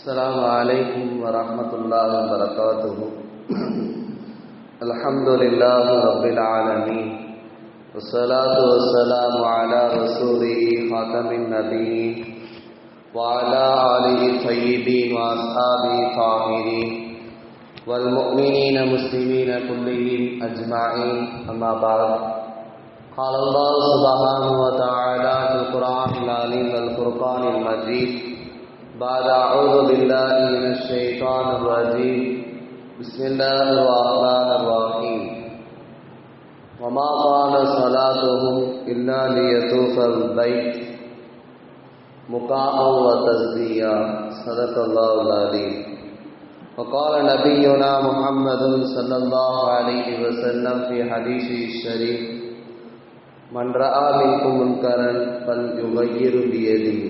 السلام عليكم ورحمة الله وبركاته. الحمد لله رب العالمين. والصلاة والسلام على رسوله خاتم النبيين وعلى آله الطيبين وأصحابه الطاهرين والمؤمنين مسلمين كلهم أجمعين. أما بعد، قال الله سبحانه وتعالى في القرآن العليم والفرقان المجيد بعد أعوذ بالله من الشيطان الرجيم بسم الله الرحمن الرحيم وما كان صلاتهم إلا ليطوف البيت. مكاء وتسديا صدق الله العليم وقال نبينا محمد صلى الله عليه وسلم في حديثه الشريف من رأى منكم منكرا فليغير بيده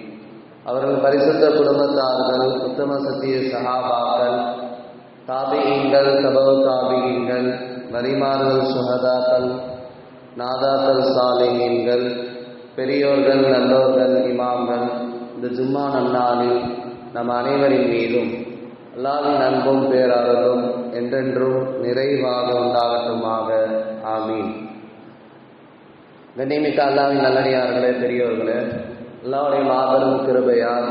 அவர்கள் பரிசுத்த குடும்பத்தார்கள் உத்தம சத்திய சகாபாக்கள் தாபியங்கள் சபவ தாபியங்கள் வரிமார்கள் சுகதாக்கள் நாதாக்கள் சாலையங்கள் பெரியோர்கள் நல்லோர்கள் இமாம்கள் இந்த ஜும்மா நன்னாளில் நம் அனைவரின் மீதும் அல்லாவின் அன்பும் பேராளரும் என்றென்றும் நிறைவாக உண்டாகட்டுமாக. ஆமீன். கண்ணிமிக்க அல்லாவின் நல்லடியார்களே பெரியோர்களே அல்லாவுடைய மாபெரும் கிருபையால்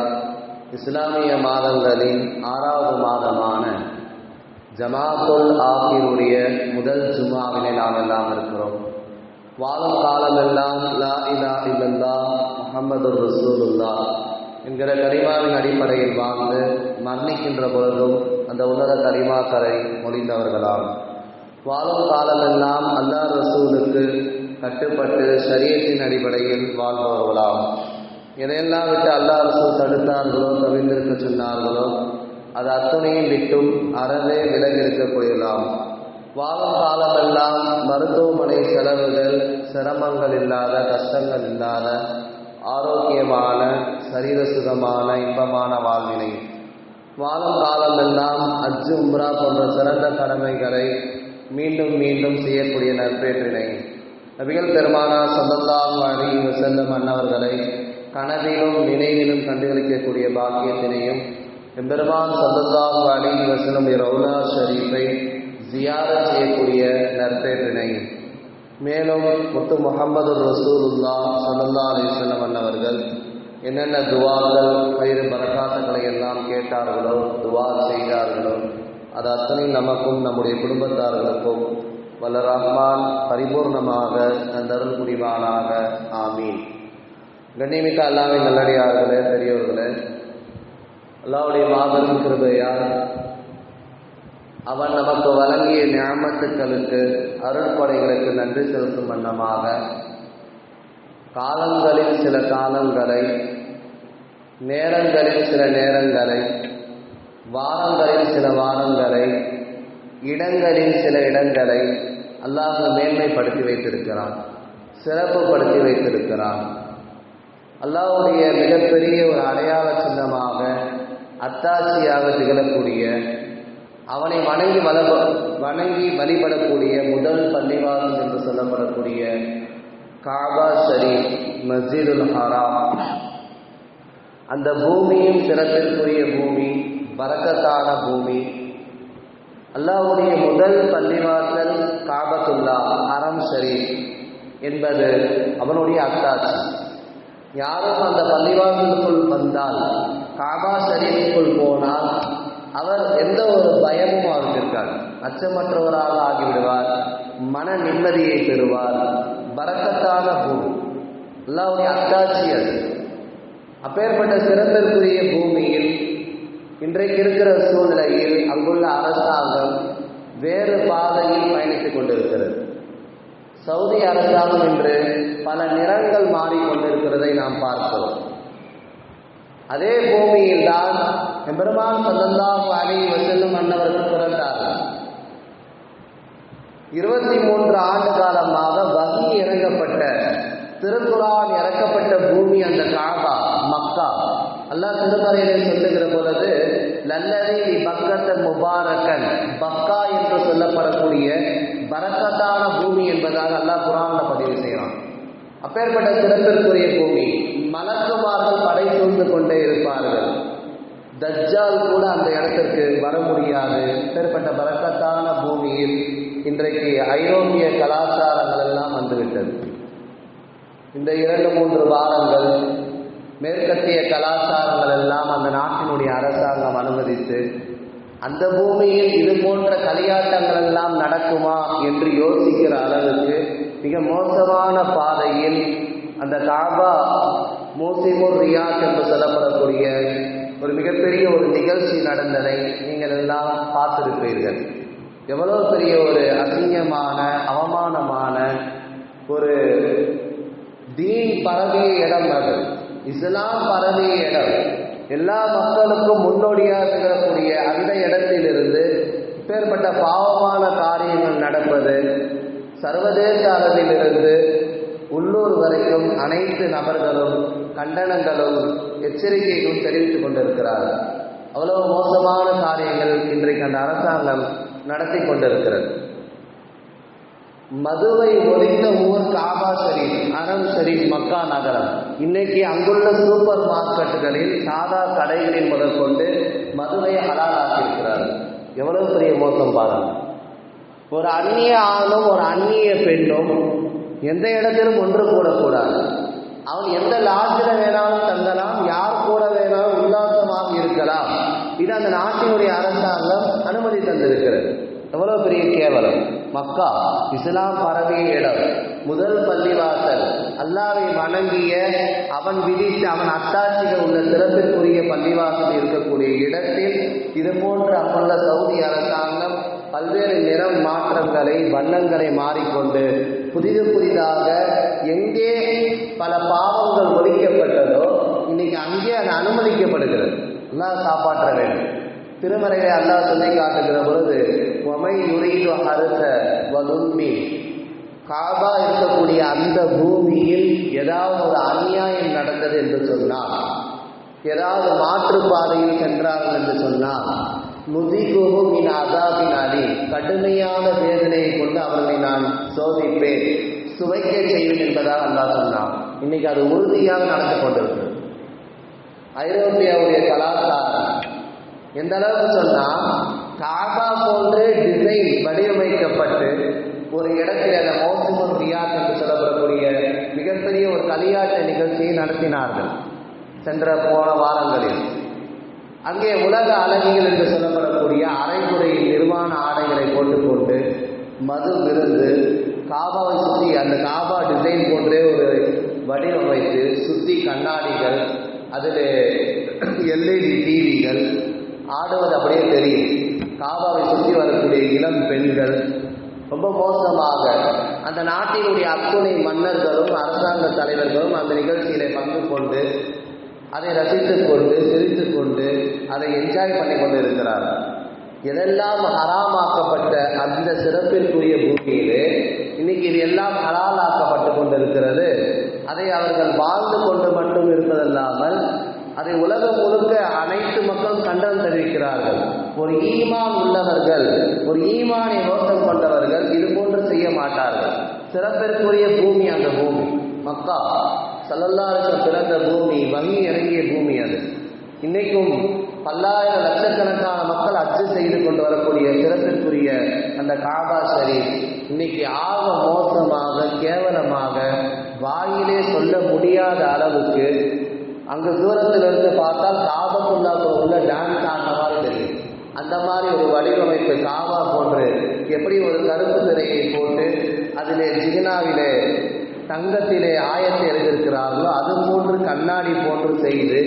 இஸ்லாமிய மாதங்களின் ஆறாவது மாதமான ஜமாத்துல் ஆகிருடைய முதல் ஜுமாவினை நாம் எல்லாம் இருக்கிறோம். வாழும் காலமெல்லாம் லா இலா இல்லல்லா முகமது ரசூலுல்லா என்கிற கரிமாவின் அடிப்படையில் வாழ்ந்து மரணிக்கின்ற பொழுதும் அந்த உன்னத கரிமாக்கரை மொழிந்தவர்களாம். வாழும் காலமெல்லாம் அல்லா ரசூலுக்கு கட்டுப்பட்டு சரியத்தின் அடிப்படையில் வாழ்பவர்களாம். எதையெல்லாம் விட்டு அல்லா ரசூல் தடுத்தார்களோ தவிர்ந்திருக்க சொன்னார்களோ அது அத்துணையும் விட்டும் அறவே விலகிருக்க போயலாம். வாழும் காலமெல்லாம் மருத்துவமனை செலவுகள் சிரமங்கள் இல்லாத கஷ்டங்கள் இல்லாத ஆரோக்கியமான சரீர சுகமான இன்பமான வாழ்வினை. வாழும் காலமெல்லாம் அஜு உம்ரா போன்ற சிறந்த கடமைகளை மீண்டும் மீண்டும் செய்யக்கூடிய நற்பேற்றினை. நபிகள் பெருமானா சந்தந்தாம் அலி செல்லும் அன்னவர்களை கனவிலும் நினைவிலும் கண்டுகளிக்கக்கூடிய பாக்கியத்தினையும் எம்பெருமான் சல்லல்லாம் அலி வசனம் ரவுலா ஷரீஃபை ஜியார செய்யக்கூடிய நற்பேற்றினையும் மேலும் முத்து முகமது ரசூலுல்லா சல்லா அலிஸ்லம் அன்னவர்கள் என்னென்ன துவாக்கள் கயிறு பரக்காத்துக்களை எல்லாம் கேட்டார்களோ துவா செய்தார்களோ அது அத்தனை நமக்கும் நம்முடைய குடும்பத்தார்களுக்கும் வல்ல ரஹ்மான் பரிபூர்ணமாக தந்தருள் புரிவானாக. ஆமீன். கண்ணியமிக்க அல்லாவின் நல்லடியார்களே பெரியவர்களே அல்லாவுடைய மாபெரும் கிருபையால் அவன் நமக்கு வழங்கிய ஞாபகத்துக்களுக்கு அருட்படைகளுக்கு நன்றி செலுத்தும் வண்ணமாக காலங்களில் சில காலங்களை நேரங்களில் சில நேரங்களை வாரங்களில் சில வாரங்களை இடங்களில் சில இடங்களை அல்லாஹ் மேன்மைப்படுத்தி வைத்திருக்கிறான் சிறப்புப்படுத்தி வைத்திருக்கிறான். அல்லாஹுடைய மிகப்பெரிய ஒரு அடையாள சின்னமாக அத்தாட்சியாக திகழக்கூடிய அவனை வணங்கி வள வணங்கி வழிபடக்கூடிய முதல் பள்ளிவாசல் என்று சொல்லப்படக்கூடிய காபா ஷரீப் மஸ்ஜிதுல் ஹராம். அந்த பூமியும் சிறப்பிற்குரிய பூமி பறக்கத்தான பூமி. அல்லாவுடைய முதல் பள்ளிவாசல் காபத்துல்லா அறம் ஷரீப் என்பது அவனுடைய அத்தாட்சி. யாரும் அந்த பள்ளிவாசலுக்குள் வந்தால் காபா ஷரீஃபுக்குள் போனால் அவர் எந்த ஒரு பயமும் அவருக்கு இருக்கார் அச்சமற்றவராக ஆகிவிடுவார் மன நிம்மதியை பெறுவார் பரக்கத்தான பூமி. அல்லாவுடைய அத்தாட்சி அது. அப்பேற்பட்ட சிறப்பிற்குரிய பூமியில் இன்றைக்கு இருக்கிற சூழ்நிலையில் அங்குள்ள அரசாங்கம் வேறு பாதையில் பயணித்துக் கொண்டிருக்கிறது. சவுதி அரசாங்கம் இன்று பல நிறங்கள் மாறிக்கொண்டிருக்கிறதை நாம் பார்க்கிறோம் அதே பூமியில்தான் எம்பெருமான் சல்லல்லாஹு அலைஹி வசல்லும் அன்னவர்கள் பிறந்தார்கள். இருபத்தி மூன்று ஆண்டு காலமாக வகி இறங்கப்பட்ட திருக்குறான் இறக்கப்பட்ட பூமி அந்த காபா மக்கா. அல்லாஹ் திருமறையிலே சொல்லுகிற பொழுது லல்லதி பக்கத்த முபாரக்கன். பக்கா என்று சொல்லப்படக்கூடிய பரக்கத்தான பூமி என்பதாக அல்லாஹ் குரான்ல பதிவு செய்கிறான். அப்பேற்பட்ட சிறப்பிற்குரிய பூமி. மலக்குமார்கள் படை சூழ்ந்து கொண்டே இருப்பார்கள். தஜ்ஜால் கூட அந்த இடத்திற்கு வர முடியாது. அப்பேற்பட்ட பரக்கத்தான பூமியில் இன்றைக்கு ஐரோப்பிய கலாச்சாரங்கள் எல்லாம் வந்துவிட்டது. இந்த இரண்டு மூன்று வாரங்கள் மேற்கத்திய கலாச்சாரங்கள் எல்லாம் அந்த நாட்டினுடைய அரசாங்கம் அனுமதித்து அந்த பூமியில் இது போன்ற களியாட்டங்கள் எல்லாம் நடக்குமா என்று யோசிக்கிற அளவுக்கு மிக மோசமான பாதையில் அந்த காபா மோசிமோ ரியாத் என்று சொல்லப்படக்கூடிய ஒரு மிகப்பெரிய ஒரு நிகழ்ச்சி நடந்ததை நீங்கள் எல்லாம் பார்த்திருப்பீர்கள். எவ்வளவு பெரிய ஒரு அசிங்கமான அவமானமான ஒரு தீன் பரவிய இடம் அது. இஸ்லாம் பரவிய இடம். எல்லா மக்களுக்கும் முன்னோடியாக திகழக்கூடிய அந்த இடத்திலிருந்து இப்பேற்பட்ட பாவமான காரியங்கள் நடப்பது சர்வதேச அளவிலிருந்து உள்ளூர் வரைக்கும் அனைத்து நபர்களும் கண்டனங்களும் எச்சரிக்கைகளும் தெரிவித்துக் கொண்டிருக்கிறார்கள். அவ்வளவு மோசமான காரியங்கள் இன்றைக்கு அந்த அரசாங்கம் நடத்தி கொண்டிருக்கிறது. மதுவை ஒழித்த ஊர் காபா ஷரீப் அரம் ஷரீப் மக்கா நகரம். இன்னைக்கு அங்குள்ள சூப்பர் மார்க்கெட்டுகளில் சாதா கடைகளில் முதற்கொண்டு மதுவை ஹலாலாக்கியிருக்கிறார்கள். எவ்வளவு பெரிய மோசம் பாருங்க. ஒரு அந்நிய ஆணும் ஒரு அந்நிய பெண்ணும் எந்த இடத்திலும் ஒன்று கூடக்கூடாது. அவன் எந்த லாட்ஜில் வேணாலும் தங்கலாம் யார் கூட வேணாலும் உல்லாசமாக இருக்கலாம். இது அந்த நாட்டினுடைய அரசாங்கம் அனுமதி தந்திருக்கிறது. எவ்வளவு பெரிய கேவலம்? மக்கா இஸ்லாம் பரவிய இடம் முதல் பள்ளிவாசல். அல்லாவை வணங்கிய அவன் விதித்து அவன் அத்தாட்சிகள் உள்ள சிறப்பிற்குரிய பள்ளிவாசல் இருக்கக்கூடிய இடத்தில் இது போன்ற அங்குள்ள சவுதி அரசாங்கம் பல்வேறு நிறம் மாற்றங்களை வண்ணங்களை மாறிக்கொண்டு புதிது புதிதாக எங்கே பல பாவங்கள் ஒழிக்கப்பட்டதோ இன்னைக்கு அங்கே அது அனுமதிக்கப்படுகிறது. நல்லா காப்பாற்ற வேண்டும். திருமறையை அல்லாஹ் சொல்லி காட்டுகிற பொழுது ஒமை நுரீது அறுத்த வலும்பி காபா இருக்கக்கூடிய அந்த பூமியில் ஏதாவது ஒரு அநியாயம் நடந்தது என்று சொன்னால் ஏதாவது மாற்றுப்பாதையில் சென்றார்கள் என்று சொன்னால் முதிகுகு இன் அதாபின் அடி கடுமையான வேதனையை கொண்டு அவர்களை நான் சோதிப்பேன் சுவைக்க செய்வேன் என்பதாக அல்லாஹ் சொன்னான். இன்னைக்கு அது உறுதியாக நடந்து கொண்டிருக்கு ஐரோப்பியாவுடைய கலாச்சாரம் எந்த அளவுக்கு சொன்னா காபா போன்று டிசைன் வடிவமைக்கப்பட்டு ஒரு இடத்தில் அந்த மோசமுல் ரியாத் என்று சொல்லப்படக்கூடிய மிகப்பெரிய ஒரு களியாட்ட நிகழ்ச்சியை நடத்தினார்கள் சென்ற போன வாரங்களில். அங்கே உலக அழகிகள் என்று சொல்லப்படக்கூடிய அரைகுறை நிர்மாண ஆடைகளை போட்டுக்கொண்டு மது விருந்து காபாவை சுற்றி அந்த காபா டிசைன் போன்றே ஒரு வடிவமைத்து சுற்றி கண்ணாடிகள் அதில் எல்இடி டிவிகள் ஆடுவது அப்படியே தெரியும். காபாவை சுற்றி வரக்கூடிய இளம் பெண்கள் ரொம்ப மோசமாக அந்த நாட்டினுடைய அத்துணை மன்னர்களும் அரசாங்க தலைவர்களும் அந்த நிகழ்ச்சியில பங்கு கொண்டு அதை ரசித்துக் கொண்டு சிரித்துக் கொண்டு அதை என்ஜாய் பண்ணி கொண்டு இருக்கிறார் எதெல்லாம் ஹராமாக்கப்பட்ட அந்த சிறப்பிற்குரிய பூமியிலே இன்னைக்கு இது எல்லாம் ஹலாலாக்கப்பட்டு கொண்டிருக்கிறது. அதை அவர்கள் வாழ்ந்து கொண்டு மட்டும் இருப்பதல்லாமல் அதை உலகம் முழுக்க அனைத்து மக்களும் கண்டனம் தெரிவிக்கிறார்கள். ஒரு ஈமான் உள்ளவர்கள் ஒரு ஈமானை நோக்கம் கொண்டவர்கள் இது போன்று செய்ய மாட்டார்கள். சிறப்பிற்குரிய பூமி அந்த பூமி. மக்கா சல்லல்லாஹு பிறந்த பூமி வங்கி இறங்கிய பூமி அது. இன்னைக்கும் பல்லாயிரம் லட்சக்கணக்கான மக்கள் அச்சு செய்து கொண்டு வரக்கூடிய சிறப்பிற்குரிய அந்த காபா சரி இன்னைக்கு ஆக மோசமாக கேவலமாக வாயிலே சொல்ல முடியாத அளவுக்கு அங்கு தூரத்தில் இருந்து பார்த்தால் காபத்துள்ளாக்குள்ள உள்ள டான்ஸ் ஆன மாதிரி தெரியும். அந்த மாதிரி ஒரு வடிவமைப்பு காபா போன்று எப்படி ஒரு கருப்பு திரையை போட்டு அதிலே ஜிகினாவிலே தங்கத்திலே ஆயத்தை எழுதியிருக்கிறார்களோ அது போன்று கண்ணாடி போன்று செய்து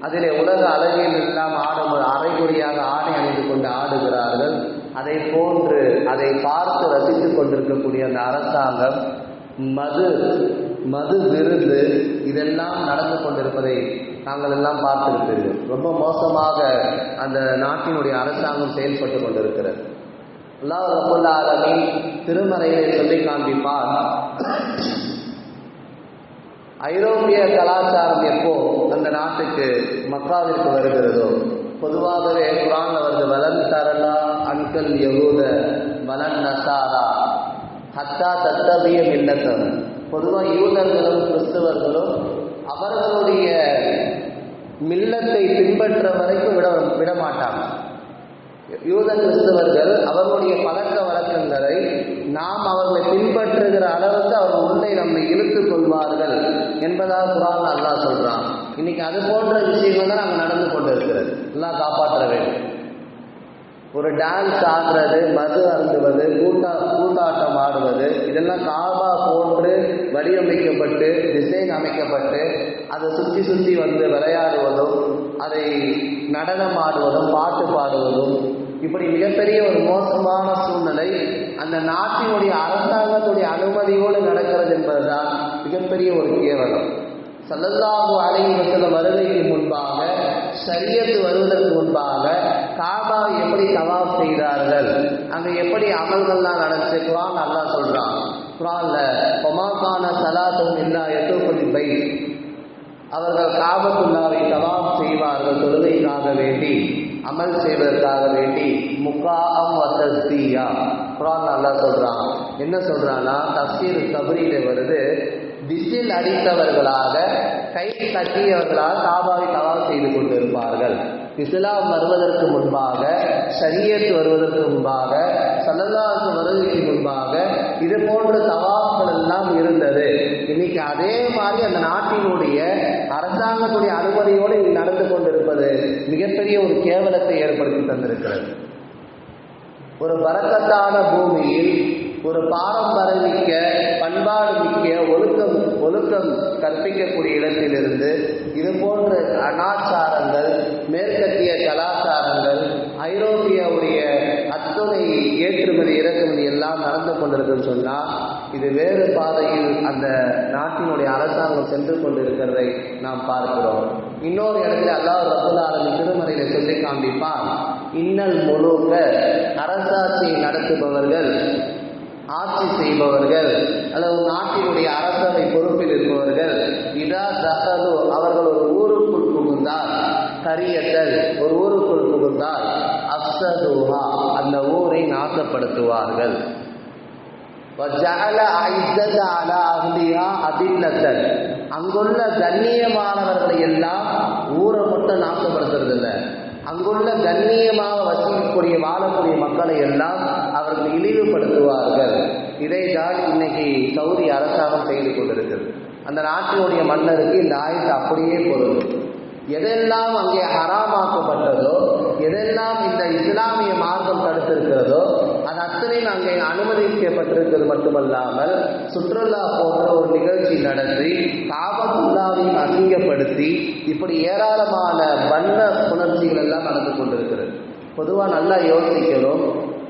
அதிலே உலக அழகில் எல்லாம் ஆடும் அரைகுறியாக ஆடை அணிந்து கொண்டு ஆடுகிறார்கள். அதை போன்று அதை பார்த்து ரசித்துக் கொண்டிருக்கக்கூடிய அந்த அரசாங்கம் மது மது விருந்து இதெல்லாம் நடந்து கொண்டிருப்பதை நாங்கள் எல்லாம் பார்த்திருப்பீர்கள் ரொம்ப மோசமாக அந்த நாட்டினுடைய அரசாங்கம் செயல்பட்டு கொண்டிருக்கிறது. அல்லாஹ் ரபுல் ஆலமீன் திருமறையை சொல்லி காண்பிப்பார். ஐரோப்பிய கலாச்சாரம் எப்போ அந்த நாட்டுக்கு மக்காவிற்கு வருகிறதோ பொதுவாகவே குரான் அவரது வலன் தரலா அன்கல் யகூத வலன் நசாரா ஹத்தா தத்தபிய மில்லத்தம் பொதுவாக யூதர்களும் கிறிஸ்தவர்களும் அவர்களுடைய மில்லத்தை பின்பற்ற வரைக்கும் விட விட மாட்டாங்க யூத கிறிஸ்தவர்கள் அவர்களுடைய பழக்க வழக்கங்களை நாம் அவர்களை பின்பற்றுகிற அளவுக்கு அவர் உள்ளே நம்மை இழுத்துக் கொள்வார்கள் என்பதாக குரான் அல்லா சொல்றான். இன்னைக்கு அது போன்ற விஷயங்கள் தான் நாங்கள் நடந்து கொண்டு இருக்கிறது எல்லாம் காப்பாற்ற வேண்டும். ஒரு டான்ஸ் ஆடுறது மது அருந்துவது கூட்டா கூட்டாட்டம் ஆடுவது இதெல்லாம் காபா போன்று வடிவமைக்கப்பட்டு டிசைன் அமைக்கப்பட்டு அதை சுற்றி சுற்றி வந்து விளையாடுவதும் அதை நடனம் ஆடுவதும் பாட்டு பாடுவதும் இப்படி மிகப்பெரிய ஒரு மோசமான சூழ்நிலை அந்த நாட்டினுடைய அரசாங்கத்துடைய அனுமதியோடு நடக்கிறது என்பதுதான் மிகப்பெரிய ஒரு கேவலம். சல்லல்லாஹு அலைஹி வஸல்லம் வருகைக்கு முன்பாக சரியத்து வருவதற்கு முன்பாக காபாவை எப்படி தவாப் செய்தார்கள் அங்கே எப்படி அமல்கள்லாம் நடந்துச்சு குரான் நல்லா சொல்றான். குரான்ல ஒமாக்கான சலாத்தும் இல்லா எட்டுப்பதி பை அவர்கள் காபத்துல்லாவை தவாப் செய்வார்கள் தொழுகைக்காக வேண்டி அமல் செய்வதற்காக வேண்டி முகாம் வசஸ்தியா குரான் நல்லா சொல்றான். என்ன சொல்றான்னா தஸ்தீர் தபரியில வருது விசில் அடித்தவர்களாக கை தட்டியவர்களாக காபாவை தவாப் செய்து கொண்டிருப்பார்கள். இஸ்லாம் வருவதற்கு முன்பாக சரியத் வருவதற்கு முன்பாக சல்லல்லாஹு வருவதற்கு முன்பாக இது போன்ற தவாப்கள் எல்லாம் இருந்தது. இன்னைக்கு அதே மாதிரி அந்த நாட்டினுடைய அரசாங்கத்துடைய அனுமதியோடு இங்கு நடந்து கொண்டிருப்பது மிகப்பெரிய ஒரு கேவலத்தை ஏற்படுத்தி தந்திருக்கிறது. ஒரு பரக்கத்தான பூமியில் ஒரு பாரம்பரிய மிக்க பண்பாடு மிக்க ஒழுக்கம் ஒழுக்கம் கற்பிக்கக்கூடிய இடத்திலிருந்து இது போன்ற அனாச்சாரங்கள் மேற்கத்திய கலாச்சாரங்கள் ஐரோப்பியாவுடைய அத்துணை ஏற்றுமதி இறக்குமதி எல்லாம் நடந்து கொண்டிருக்குன்னு சொன்னால் இது வேறு பாதையில் அந்த நாட்டினுடைய அரசாங்கம் சென்று கொண்டிருக்கிறதை நாம் பார்க்கிறோம். இன்னொரு இடத்துல அல்லாஹ் ரபுல்லாலின் திருமறையில சொல்லி காண்பிப்பான் இன்னல் முழுக்க அரசாட்சியை நடத்துபவர்கள் ஆட்சி செய்பவர்கள் அல்லது நாட்டினுடைய அரசவை பொறுப்பில் இருப்பவர்கள் இதா தகலு அவர்கள் ஒரு ஊருக்குள் புகுந்தால் கரியத்தல் ஒரு ஊருக்குள் புகுந்தால் அப்சதுஹா அந்த ஊரை நாசப்படுத்துவார்கள். அங்குள்ள கண்ணியமானவர்களை எல்லாம் ஊரை மட்டும் நாசப்படுத்துறது இல்லை அங்குள்ள கண்ணியமாக வசிக்கக்கூடிய வாழக்கூடிய மக்களை எல்லாம் அவர்கள் இழிவுபடுத்துவார்கள். இதைதான் இன்னைக்கு சவுதி அரசாங்கம் செய்து கொண்டிருக்கிறது. அந்த நாட்டினுடைய மன்னருக்கு இந்த ஆயுதம் அப்படியே பொருள் எதெல்லாம் அங்கே ஹராமாக்கப்பட்டதோ எதெல்லாம் இந்த இஸ்லாமிய மார்க்கம் தடுத்திருக்கிறதோ அது அத்தனையும் அங்கே அனுமதிக்கப்பட்டிருக்கிறது மட்டுமல்லாமல் சுற்றுலா போன்ற ஒரு நிகழ்ச்சி நடத்தி காபத்துல்லாவையும் அசிங்கப்படுத்தி இப்படி ஏராளமான வண்ண புணர்ச்சிகள் எல்லாம் நடந்து கொண்டிருக்கிறது. பொதுவாக நல்லா யோசிக்கணும்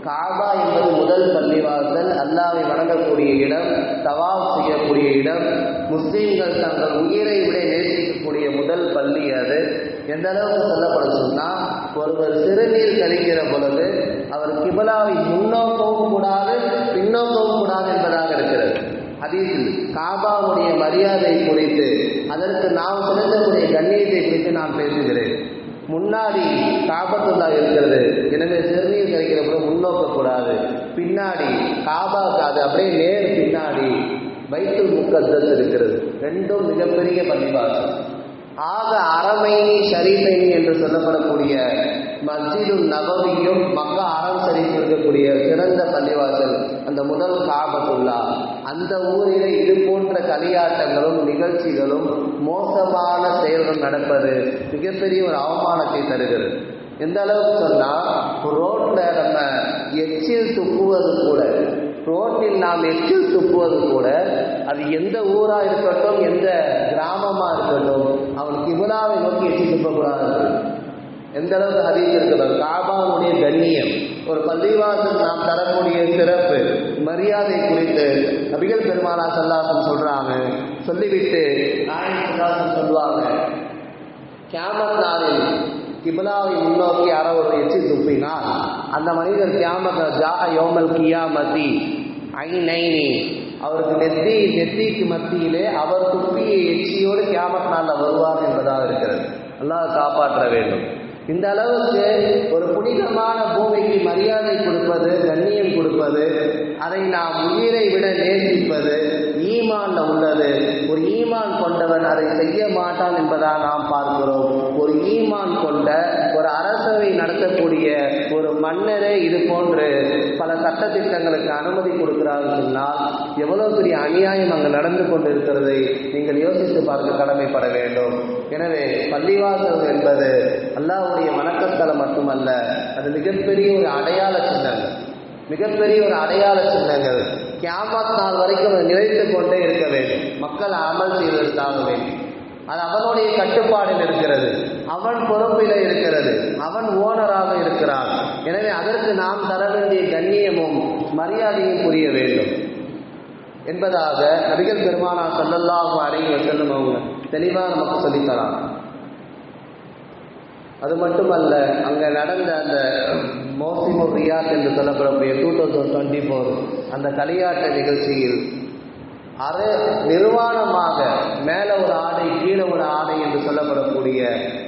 காபா என்பது முதல் பள்ளிவாசல் அல்லாவை வணங்கக்கூடிய இடம் தவாப் செய்யக்கூடிய இடம் முஸ்லீம்கள் தங்கள் உயிரை விட நேசிக்கக்கூடிய முதல் பள்ளி அது. எந்த அளவுக்கு சொல்லப்படும் சொன்னால் ஒருவர் சிறுநீர் கழிக்கிற பொழுது அவர் கிபலாவை முன்னோக்கவும் கூடாது பின்னோக்கவும் கூடாது என்பதாக இருக்கிறது. அதில் காபாவுடைய மரியாதை குறித்து அதற்கு நாம் செலுத்தக்கூடிய கண்ணியத்தை குறித்து நான் பேசுகிறேன். முன்னாடி காபத்துல்லா இருக்கிறது. எனவே சிறுநீர் கழிக்கிற கூட முன்னோக்கக்கூடாது. பின்னாடி காபாக்கு அது அப்படியே நேர் பின்னாடி வைத்துல் முக்கத்தஸ் இருக்கிறது. ரெண்டும் மிகப்பெரிய பள்ளிவாசல் ஆக அரமைனி ஷரீஃபைனி என்று சொல்லப்படக்கூடிய மஸ்ஜிதும் நபவியும் மக்கா அறம் ஷரீஃப் இருக்கக்கூடிய சிறந்த பள்ளிவாசல் அந்த முதல் காபத்துல்லா அந்த ஊரில் இது போன்ற களியாட்டங்களும் நிகழ்ச்சிகளும் மோசமான செயல்கள் நடப்பது மிகப்பெரிய ஒரு அவமானத்தை தருகிறது. எந்த அளவுக்கு சொன்னால் ரோட்டில் நம்ம எச்சில் துப்புவது கூட ரோட்டில் நாம் எச்சில் துப்புவது கூட அது எந்த ஊராக இருக்கட்டும் எந்த கிராமமாக இருக்கட்டும் அவன் கிபுலாவை நோக்கி எச்சில் துப்பக்கூடாது. எந்த அளவுக்கு அதிகம் இருக்கிறது காபாவுடைய கண்ணியம். ஒரு பள்ளிவாசல் நாம் தரக்கூடிய சிறப்பு மரியாதை குறித்து நபிகள் பெருமானா சல்லாசம் சொல்றாங்க. சொல்லிவிட்டு நாயன் சல்லாசம் சொல்லுவாங்க கேமத் நாளில் கிபிலாவை முன்னோக்கி யாரோ எச்சி துப்பினால் அந்த மனிதர் கியாமத் ஜா யோமல் கியாமதி நைனி அவருக்கு நெத்தி நெத்திக்கு மத்தியிலே அவர் துப்பிய எச்சியோடு கியாமத் நாளில் வருவார் என்பதாக இருக்கிறது. அல்லாஹ் காப்பாற்ற வேண்டும். இந்த அளவுக்கு ஒரு புனிதமான பூமிக்கு மரியாதை கொடுப்பது கண்ணியம் கொடுப்பது அதை நாம் உயிரை விட நேசிப்பது ஈமான்ல உள்ளது. ஒரு ஈமான் கொண்டவன் அதை செய்ய மாட்டான் என்பதாக நாம் பார்க்கிறோம். ஒரு ஈமான் கொண்ட ஒரு அரசவை நடத்தக்கூடிய ஒரு மன்னரே இது போன்று பல சட்டத்திட்டங்களுக்கு அனுமதி கொடுக்கிறார்கள் சொன்னால் எவ்வளவு பெரிய அநியாயம் அங்கு நடந்து கொண்டிருக்கிறதை நீங்கள் யோசித்து பார்க்க கடமைப்பட வேண்டும். எனவே பள்ளிவாசல் என்பது அல்லாவுடைய வணக்கத்தலம் மட்டுமல்ல அது மிகப்பெரிய ஒரு அடையாள சின்னங்கள். மிகப்பெரிய ஒரு அடையாள சின்னங்கள். கியாமத் நாள் வரைக்கும் நிலைத்து கொண்டே இருக்க வேண்டும். மக்கள் அமல் செய்வதற்காக வேண்டும். அது அவனுடைய கட்டுப்பாடில் இருக்கிறது. அவன் பொறுப்பில் இருக்கிறது. அவன் ஓனராக இருக்கிறான். எனவே அதற்கு நாம் தர வேண்டிய கண்ணியமும் மரியாதையும் புரிய வேண்டும். என்பதாக நபிகள் பெருமானா சல்லல்லாஹு அலைஹி செல்லும் அவங்க தெளிவாக நமக்கு சொல்லித்தராங்க அது மட்டுமல்ல அங்கே நடந்த அந்த மோசிமோ ரியாத் என்று சொல்லப்படக்கூடிய டூ தௌசண்ட் டுவெண்ட்டி ஃபோர் அந்த களியாட்ட நிகழ்ச்சியில் அரை நிர்வாணமாக மேலே ஒரு ஆடை கீழே ஒரு ஆடை என்று சொல்லப்படக்கூடிய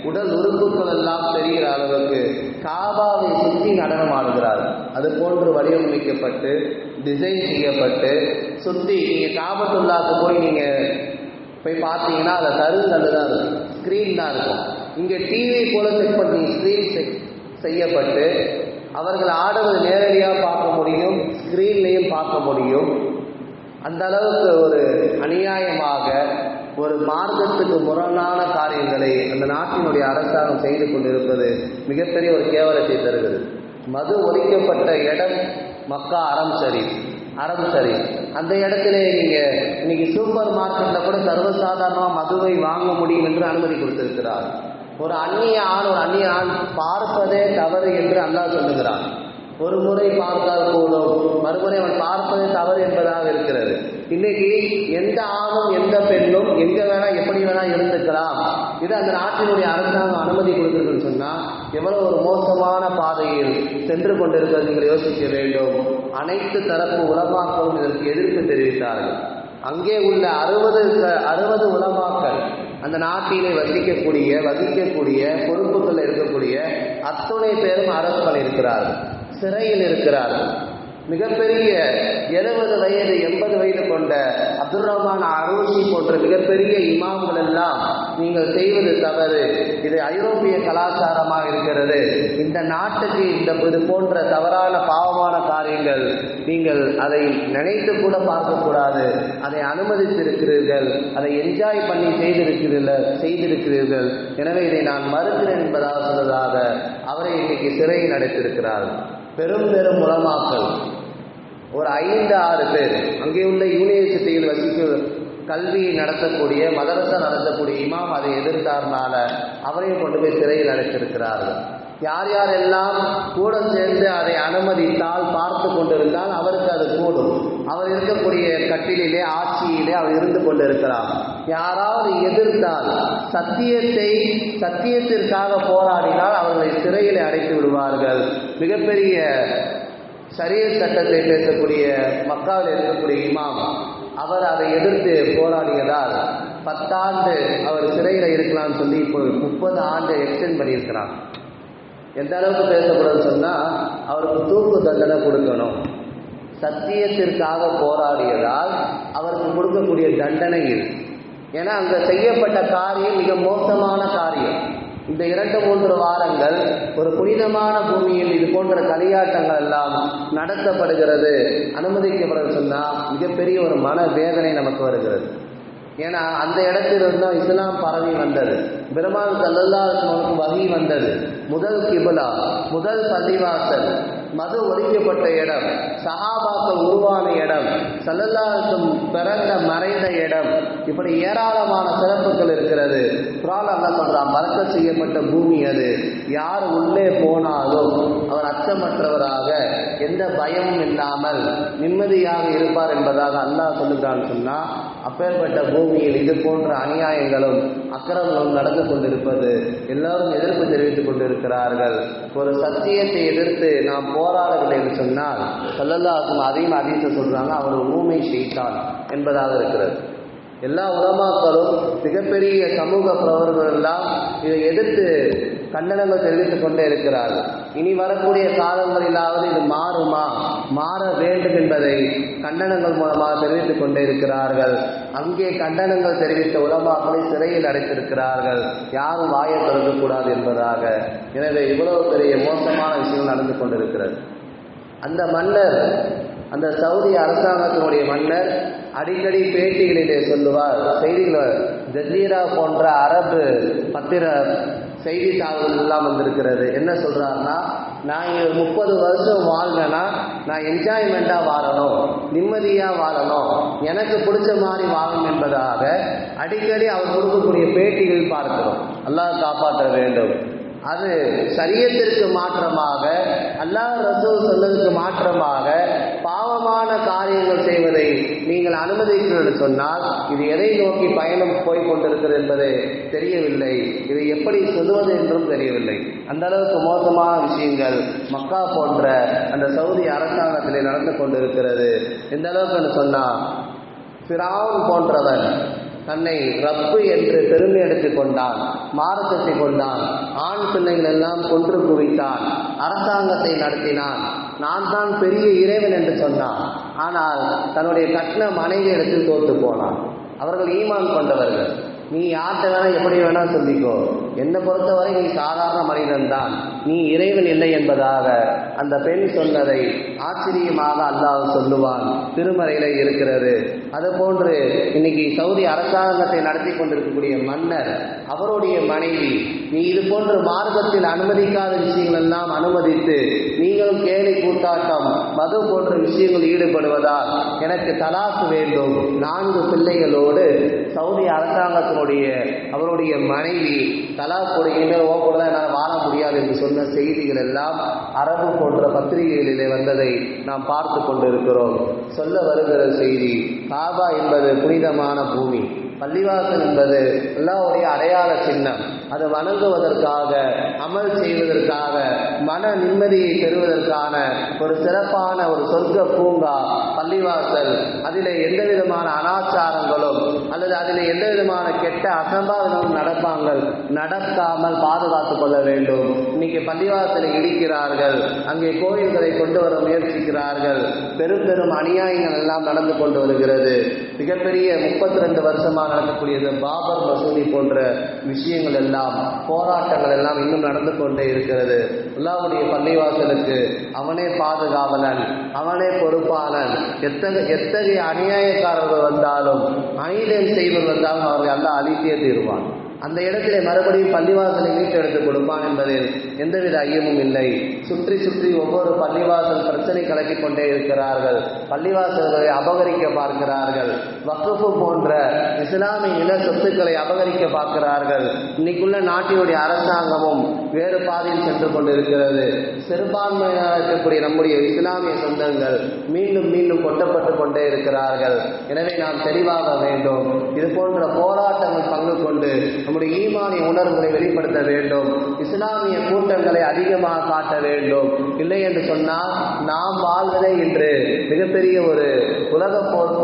உடல் உறுப்புகள் எல்லாம் தெரிகிற அளவுக்கு காபாவை சுற்றி நடனம் ஆடுகிறார். அது போன்று வடிவமைக்கப்பட்டு டிசைன் செய்யப்பட்டு சுற்றி நீங்கள் காபத்துள்ளாக்கு போய் நீங்கள் போய் பார்த்தீங்கன்னா அதில் கருங்கல்லு தான் இருக்கும். ஸ்க்ரீன் தான் இருக்கும். இங்கே டிவி போல செக் பண்ணி ஸ்க்ரீன் செக் செய்யப்பட்டு அவர்கள் ஆடுவது நேரடியாக பார்க்க முடியும் ஸ்க்ரீன்லேயும் பார்க்க முடியும். அந்த அளவுக்கு ஒரு அநியாயமாக ஒரு மார்க்கத்துக்கு முரணான காரியங்களை அந்த நாட்டினுடைய அரசாங்கம் செய்து கொண்டிருப்பது மிகப்பெரிய ஒரு கேவலத்தை தருகிறது. மது ஒழிக்கப்பட்ட இடம் மக்கா அறம் சரி அறம் சரி. அந்த இடத்துல நீங்க இன்னைக்கு சூப்பர் மார்க்கெட்ல கூட சர்வசாதாரணமாக மதுவை வாங்க முடியும் என்று அனுமதி கொடுத்திருக்கிறார். ஒரு அந்நிய ஆண் ஒரு அந்நிய ஆண் பார்ப்பதே தவறு என்று அல்லாஹ் சொல்லுகிறான். ஒரு முறை பார்த்தால் போதும். மறுமுறை அவன் பார்ப்பதே தவறு என்பதாக இருக்கிறது. இன்னைக்கு எந்த ஆணும் எந்த பெண்ணும் எங்க வேணா எப்படி வேணா இருந்துக்கலாம். இது அந்த நாட்டினுடைய அரசாங்கம் அனுமதி கொடுத்துருக்குன்னு சொன்னா எவ்வளவு ஒரு மோசமான பாதையில் சென்று கொண்டிருக்கிறது நீங்கள் யோசிக்க வேண்டும். அனைத்து தரப்பு உலமாக்களும் இதற்கு எதிர்ப்பு தெரிவித்தார்கள். அங்கே உள்ள அறுபது அறுபது உலமாக்கள் அந்த நாட்டிலே வசிக்கக்கூடிய வசிக்கக்கூடிய பொறுப்புகள் இருக்கக்கூடிய அத்துணை பேரும் அரசு இருக்கிறார்கள். சிறையில் இருக்கிறார்கள். மிகப்பெரிய எழுபது வயது எண்பது வயது கொண்ட அப்துல் ரஹ்மான் அரூசி போன்ற மிகப்பெரிய இமாம்கள் எல்லாம் நீங்கள் செய்வது தவறு. இது ஐரோப்பிய கலாச்சாரமாக இருக்கிறது. இந்த நாட்டுக்கு இந்த இது போன்ற தவறான பாவமான காரியங்கள் நீங்கள் அதை நினைத்து கூட பார்க்கக்கூடாது. அதை அனுமதித்திருக்கிறீர்கள். அதை என்ஜாய் பண்ணி செய்திருக்கிறீர்கள் செய்திருக்கிறீர்கள். எனவே இதை நான் மறுக்கிறேன் என்பதாக சொன்னதாக அவரை இன்னைக்கு சிறையில் நடத்திருக்கிறார். பெரும் பெரும் உலமாக்கள். ஒரு ஐந்து ஆறு பேர். அங்கே உள்ள யூனிவர்சிட்டியில் வசிக்க கல்வியை நடத்தக்கூடிய மதரசா நடத்தக்கூடிய இமாம் அதை எதிர்த்தார்னால அவரையும் கொண்டு போய் சிறையில் அடைத்திருக்கிறார்கள். யார் யாரெல்லாம் கூட சேர்ந்து அதை அனுமதித்தால் பார்த்து கொண்டிருந்தால் அவருக்கு அது கூடும் அவர் இருக்கக்கூடிய கட்டிலே ஆட்சியிலே அவர் இருந்து கொண்டிருக்கிறார். யாராவது எதிர்த்தால் சத்தியத்தை சத்தியத்திற்காக போராடினால் அவர்களை சிறையில் அடைத்து விடுவார்கள். மிகப்பெரிய சரிய சட்டத்தை பேசக்கூடிய மக்காவில் இருக்கக்கூடிய இமாம் அவர் அதை எதிர்த்து போராடியதால் பத்தாண்டு அவர் சிறையில் இருக்கலாம்னு சொல்லி இப்போ முப்பது ஆண்டு எக்ஸ்டென்ட் பண்ணியிருக்கிறார். எந்த அளவுக்கு பேசக்கூடாதுன்னு சொன்னால் அவருக்கு தூக்கு தண்டனை கொடுக்கணும். சத்தியத்திற்காக போராடியதால் அவருக்கு கொடுக்கக்கூடிய தண்டனை இது. ஏன்னா அங்கே செய்யப்பட்ட காரியம் மிக மோசமான காரியம். இந்த இரண்டு மூன்று வாரங்கள் ஒரு புனிதமான பூமியில் இது போன்ற களியாட்டங்கள் எல்லாம் நடத்தப்படுகிறது. அனுமதிக்கப்படுறது சொன்னால் மிகப்பெரிய ஒரு மன வேதனை நமக்கு வருகிறது. ஏன்னா அந்த இடத்திலிருந்து இஸ்லாம் பரவி வந்தது. பெருமாள் சல்லல்லாஹுக்கு வகி வந்தது. முதல் கிபுலா முதல் பள்ளிவாசல் மது ஒழிக்கப்பட்ட இடம் சஹாபாக்கள் உருவான இடம் சல்லல்லாஹுக்கும் பிறந்த மறைந்த இடம். இப்படி ஏராளமான சிறப்புகள் இருக்கிறது. குரால் என்ன சொல்றான் மறக்க செய்யப்பட்ட பூமி அது. யார் உள்ளே போனாலும் அவர் அச்சமற்றவராக எந்த பயமும் இல்லாமல் நிம்மதியாக இருப்பார் என்பதாக அல்லாஹ் சொல்லுகிறான்னு சொன்னா அப்பேற்பட்ட பூமியில் இது போன்ற அநியாயங்களும் அக்கிரமங்களும் நடந்து கொண்டிருப்பது எல்லாரும் எதிர்ப்பு தெரிவித்துக் கொண்டிருக்கிறார்கள். ஒரு சத்தியத்தை எதிர்த்து நாம் போராடவில்லை என்று சொன்னால் சல்லல்லாஹும் அதையும் அதிகம் சொல்றாங்க அவர் ஊமை செய்தான் என்பதாக இருக்கிறது. எல்லா உலமாக்களும் மிகப்பெரிய சமூக பிரவர்கள் எல்லாம் இதை எதிர்த்து கண்டனங்கள் தெரிவித்துக் கொண்டே இருக்கிறார்கள். இனி வரக்கூடிய காலங்களிலாவது இது மாறுமா? மாற வேண்டும் என்பதை கண்டனங்கள் மூலமாக தெரிவித்துக் கொண்டே இருக்கிறார்கள். அங்கே கண்டனங்கள் தெரிவித்த உலமாக்களை சிறையில் அடைத்திருக்கிறார்கள். யாரும் வாயை திறக்கக்கூடாது என்பதாக. எனவே இவ்வளவு பெரிய மோசமான விஷயம் நடந்து கொண்டிருக்கிறது. அந்த மன்னர் அந்த சவுதி அரசாங்கத்தினுடைய மன்னர் அடிக்கடி பேட்டிகளிலே சொல்லுவார் செய்திகள் ஜசீரா போன்ற அரபு பத்திர செய்தித்தாள்கள் எல்லாம் வந்திருக்கிறது. என்ன சொல்றாருன்னா நான் இங்கே முப்பது வருஷம் வாழ்ந்தேன்னா நான் என்ஜாய்மெண்ட்டாக வாழணும் நிம்மதியாக வாழணும் எனக்கு பிடிச்ச மாதிரி வாழணும் என்பதாக அடிக்கடி அவர் கொடுக்கக்கூடிய பேட்டிகள் பார்க்கிறோம். அல்லாஹ் காப்பாற்ற வேண்டும். அது சரியத்திற்கு மாற்றமாக அல்லாஹ் ரசூல் சொன்னதுக்கு மாற்றமாக பாவமான காரியங்கள் செய்வதை நீங்கள் அனுமதிக்கிறீர்கள் சொன்னால் இது எதை நோக்கி பயணம் போய் கொண்டிருக்கிறது என்பது தெரியவில்லை. இதை எப்படி சொல்லுவது என்றும் தெரியவில்லை. அந்த அளவுக்கு மோசமான விஷயங்கள் மக்கா போன்ற அந்த சவுதி அரசாங்கத்திலே நடந்து கொண்டிருக்கிறது. எந்த அளவுக்கு சொன்னால் பிராவுன் போன்றவன் தன்னை ரப்பு என்று பெருமை எடுத்துக் கொண்டான் மார்க்கத்தை கொண்டான். ஆண் பிள்ளைகள் எல்லாம் கொன்று குவித்தான் அரசாங்கத்தை நடத்தினான். நான் தான் பெரிய இறைவன் என்று சொன்னான். ஆனால் தன்னுடைய கட்டின மனைவி எடுத்து தோத்து போனான். அவர்கள் ஈமான் கொண்டவர்கள். நீ யார்கிட்ட வேணா எப்படி வேணா சொல்லிக்கோ என்னை பொறுத்தவரை நீ சாதாரண மனிதன் தான் நீ இறைவன் இல்லை என்பதாக அந்த பெண் சொன்னதை ஆச்சரியமாக அல்லாஹ் சொல்லுவான். திருமறையில இருக்கிறது. அது போன்று இன்னைக்கு சவுதி அரசாங்கத்தை நடத்தி கொண்டிருக்கக்கூடிய மன்னர் அவருடைய மனைவி நீ இது போன்ற மார்க்கத்தில் அனுமதிக்காத விஷயங்கள் எல்லாம் அனுமதித்து நீங்களும் கேலி கூட்டாட்டம் மது போன்ற விஷயங்கள் ஈடுபடுவதால் எனக்கு தலாசு வேண்டும். நான்கு பிள்ளைகளோடு சவுதி அரசாங்கத்தினுடைய அவருடைய மனைவி தலாக்குடைய இனிமேல் ஓ கூட என்னால் வாழ முடியாது என்று சொன்ன செய்திகள் எல்லாம் அரபு போன்ற பத்திரிகைகளிலே வந்ததை நாம் பார்த்து கொண்டிருக்கிறோம். சொல்ல வருகிற செய்தி காபா என்பது புனிதமான பூமி. பள்ளிவாசல் என்பது எல்லாருடைய அடையாள சின்னம். அதை வணங்குவதற்காக அமல் செய்வதற்காக மன நிம்மதியை பெறுவதற்கான ஒரு சிறப்பான ஒரு சொர்க்க பூங்கா பள்ளிவாசல் அதில் எந்த விதமான அனாச்சாரங்களும் அல்லது அதில் எந்த விதமான கெட்ட அசம்பாவிதமும் நடப்பாங்கள் நடக்காமல் பாதுகாத்துக் கொள்ள வேண்டும். இன்னைக்கு பள்ளிவாசலை இடிக்கிறார்கள் அங்கே கோயில்களை கொண்டு வர முயற்சிக்கிறார்கள் பெரும் பெரும் அநியாயங்கள் எல்லாம் நடந்து கொண்டு வருகிறது. மிகப்பெரிய முப்பத்தி ரெண்டு வருஷமாக நடக்கக்கூடியது பாபர் மசூதி போன்ற விஷயங்கள் எல்லாம் போராட்டங்கள் எல்லாம் இன்னும் நடந்து கொண்டே இருக்கிறது. அல்லாவுடைய பள்ளிவாசலுக்கு அவனே பாதுகாவலன் அவனே பொறுப்பாளன். எத்தகைய எத்தகைய அநியாயக்காரர்கள் வந்தாலும் அநீதம் செய்வது வந்தாலும் அவர்கள் எல்லாம் அழித்தே தீர்வான். அந்த இடத்திலே மறுபடியும் பள்ளிவாசலை மீட்டெடுத்து கொடுப்பான் என்பதில் எந்தவித ஐயமும் இல்லை. சுற்றி சுற்றி ஒவ்வொரு பள்ளிவாசல் பிரச்சனை கலக்கி கொண்டே இருக்கிறார்கள். பள்ளிவாசல்களை அபகரிக்க பார்க்கிறார்கள். வக்கஃபு போன்ற இஸ்லாமிய நில சொத்துக்களை அபகரிக்க பார்க்கிறார்கள். இன்னைக்குள்ள நாட்டினுடைய அரசாங்கமும் வேறு பாதையில் சென்று கொண்டிருக்கிறது. சிறுபான்மையாக இருக்கக்கூடிய நம்முடைய இஸ்லாமிய சொந்தங்கள் மீண்டும் மீண்டும் கொட்டப்பட்டு கொண்டே இருக்கிறார்கள். எனவே நாம் தெளிவாக வேண்டும். இது போன்ற போராட்டங்கள் பங்கு கொண்டு நம்முடைய ஈமானிய உணர்வுகளை வெளிப்படுத்த வேண்டும். இஸ்லாமிய கூட்டங்களை அதிகமாக காட்ட வேண்டும். இல்லை என்று சொன்னால் நாம் வாழ்வதே இன்று மிகப்பெரிய ஒரு உலக போர்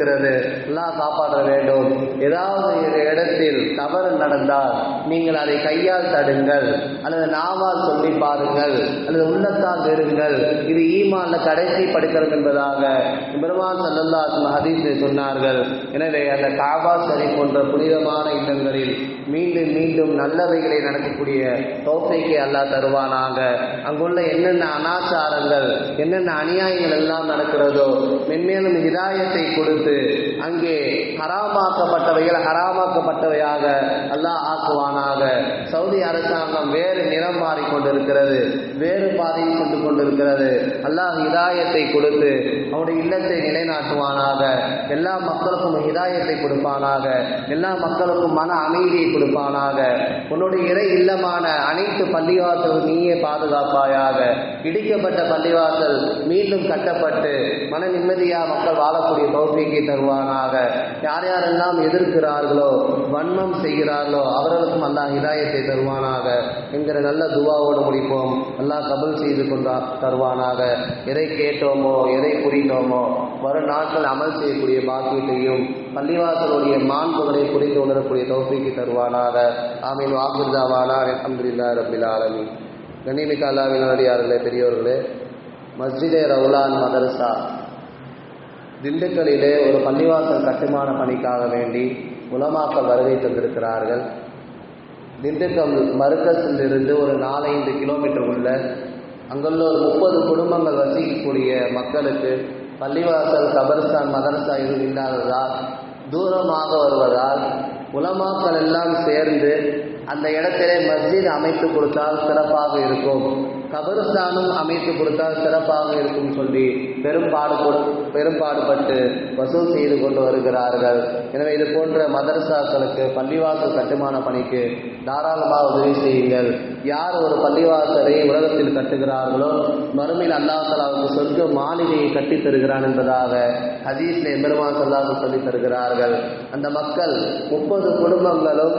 இருக்கிறது. எல்லாம் காப்பாற்ற வேண்டும். ஏதாவது இடத்தில் தவறு நடந்தால் நீங்கள் அதை கையால் தடுங்கள். அல்லது நாமால் சொல்லி பாருங்கள். அல்லது உள்ளத்தால் வெறுங்கள். இது ஈமான்ல கடைசி படிக்கிறது என்பதாக பெருமான் சல்லல்லாஹு ஹதீஸில் சொன்னார்கள். எனவே அந்த காபா சரி போன்ற புனிதமான இல்லங்களில் மீண்டும் மீண்டும் நல்லவைகளை நடக்கக்கூடிய தோசைக்கு அல்லா தருவானாக. அங்குள்ள என்னென்ன அனாச்சாரங்கள் என்னென்ன அநியாயங்கள் எல்லாம் நடக்கிறதோ மென்மேலும் இதாயத்தை கொடுத்து அங்கே ஹராமாக்கப்பட்டவைகள் ஹராமாக்கப்பட்டவையாக அல்லாஹ் ஆக்குவானாக. சவுதி அரசாங்கம் வேறு நிறம் மாறிக்கொண்டிருக்கிறது வேறு பாதையில் கொண்டு கொண்டிருக்கிறது. அல்லாஹ் ஹிதாயத்தை கொடுத்து அவருடைய இல்லத்தை நிலைநாட்டுவானாக. எல்லா மக்களுக்கும் ஹிதாயத்தை கொடுப்பானாக. எல்லா மக்களுக்கும் மன அமைதியை கொடுப்பானாக. உன்னுடைய இறை இல்லமான அனைத்து பள்ளிவாசலும் நீயே பாதுகாப்பாயாக. இடிக்கப்பட்ட பள்ளிவாசல் மீண்டும் கட்டப்பட்டு மன நிம்மதியாக மக்கள் வாழக்கூடிய தௌஃபீக்கை தருவானாக. யார் யாரெல்லாம் எதிர்க்கிறார்களோ வன்மம் செய்கிறார்களோ அவர்களுக்கும் அல்லாஹ் ஹிதாயத்தை தருவானாக என்கிற நல்ல துவாவோடு முடிப்போம். அல்லாஹ் கபல் செய்து கொண்டா தருவானாக. எதை கேட்டோமோ எதை புரிந்தோமோ வரும் நாட்கள் அமல் செய்யக்கூடிய பாக்கியத்தையும் பள்ளிவாசலுடைய மாண்புகளை புரிந்து உணரக்கூடிய தௌஃபீக்கு தருவானாக. ஆமீன். வாக்குதாவானா அலமதுல்லா ரபில் ஆலமீன். கண்ணிமிக்க அல்லாவின் அடியார்களே பெரியோர்களே மஸ்ஜிதே ரவுலான் மதரசா திண்டுக்கல்லிலே ஒரு பள்ளிவாசல் கட்டுமான பணிக்காக வேண்டி உலமாக்கள் வருகை தந்திருக்கிறார்கள். திண்டுக்கல் மருக்கஸிலிருந்து ஒரு நாலஞ்சு கிலோமீட்டர் உள்ள அங்குள்ள ஒரு முப்பது குடும்பங்கள் வசிக்கக்கூடிய மக்களுக்கு பள்ளிவாசல் கபர்ஸ்தான் மதரசா இது இல்லாததால் தூரமாக வருவதால் உலமாக்கள் எல்லாம் சேர்ந்து அந்த இடத்திலே மஸ்ஜித் அமைத்து கொடுத்தால் சிறப்பாக இருக்கும். கபரஸ்தானம் அமைத்து கொடுத்தால் சிறப்பாக இருக்கும் சொல்லி பெரும்பாடு பெரும்பாடுபட்டு வசூல் செய்து கொண்டு வருகிறார்கள். எனவே இது போன்ற மதரசாக்களுக்கு பள்ளிவாசல் கட்டுமான பணிக்கு தாராளமாக உதவி செய்யுங்கள். யார் ஒரு பள்ளிவாசலை உலகத்தில் கட்டுகிறார்களோ மறுமையில் அல்லாஹலாவுக்கு சொர்க்க மாளிகையை கட்டித் தருகிறான் என்பதாக ஹதீஸ்ல எம்பெருமான் சொல்லாக சொல்லித் தருகிறார்கள். அந்த மக்கள் முப்பது குடும்பங்களும்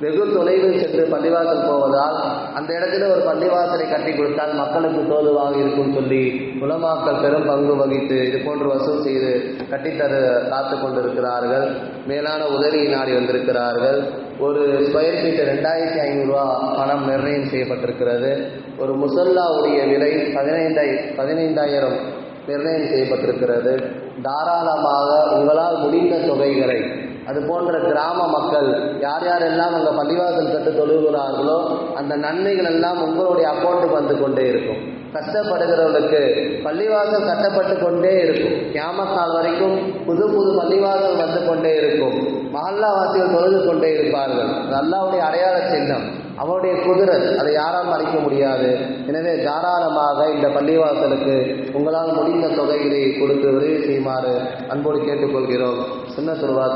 வெகு தொலைவில் சென்று பள்ளிவாசல் போவதால் அந்த இடத்துல ஒரு பள்ளிவாசலை கட்டி கொடுத்தால் மக்களுக்கு தோதுவாக இருக்கும் சொல்லி உலமாக்கள் பெரும் பங்கு வகித்து இது போன்று வசூல் செய்து கட்டித்தர காத்து கொண்டிருக்கிறார்கள். மேலான உதவியை நாடி வந்திருக்கிறார்கள். ஒரு ஸ்கொயர் ஃபீட் ரெண்டாயிரத்தி ஐநூறுரூவா பணம் நிர்ணயம் செய்யப்பட்டிருக்கிறது. ஒரு முசல்லாவுடைய விலை பதினைந்தாய் பதினைந்தாயிரம் நிர்ணயம் செய்யப்பட்டிருக்கிறது. தாராளமாக உங்களால் முடிந்த தொகைகளை அது போன்ற கிராம மக்கள் யார் யாரெல்லாம் அங்கே பள்ளிவாசல் கட்டு தொழுகிறார்களோ அந்த நன்மைகள் எல்லாம் உங்களுடைய அக்கௌண்ட்டுக்கு வந்து கொண்டே இருக்கும். கஷ்டப்படுகிறவர்களுக்கு பள்ளிவாசல் கட்டப்பட்டு கொண்டே இருக்கும். கியாமத்தால் வரைக்கும் புது புது பள்ளிவாசல் வந்து கொண்டே இருக்கும். மஹல்லாவாசிகள் தொழுது கொண்டே இருப்பார்கள். அல்லாவுடைய அடையாள சின்னம். அவருடைய குதிரத் அதை யாரால் மறைக்க முடியாது. எனவே தாராளமாக இந்த பள்ளிவாசலுக்கு உங்களால் முடிந்த தொகைகளை கொடுத்து உதவி செய்யுமாறு அன்போடு கேட்டுக்கொள்கிறோம். சின்ன சொல்வா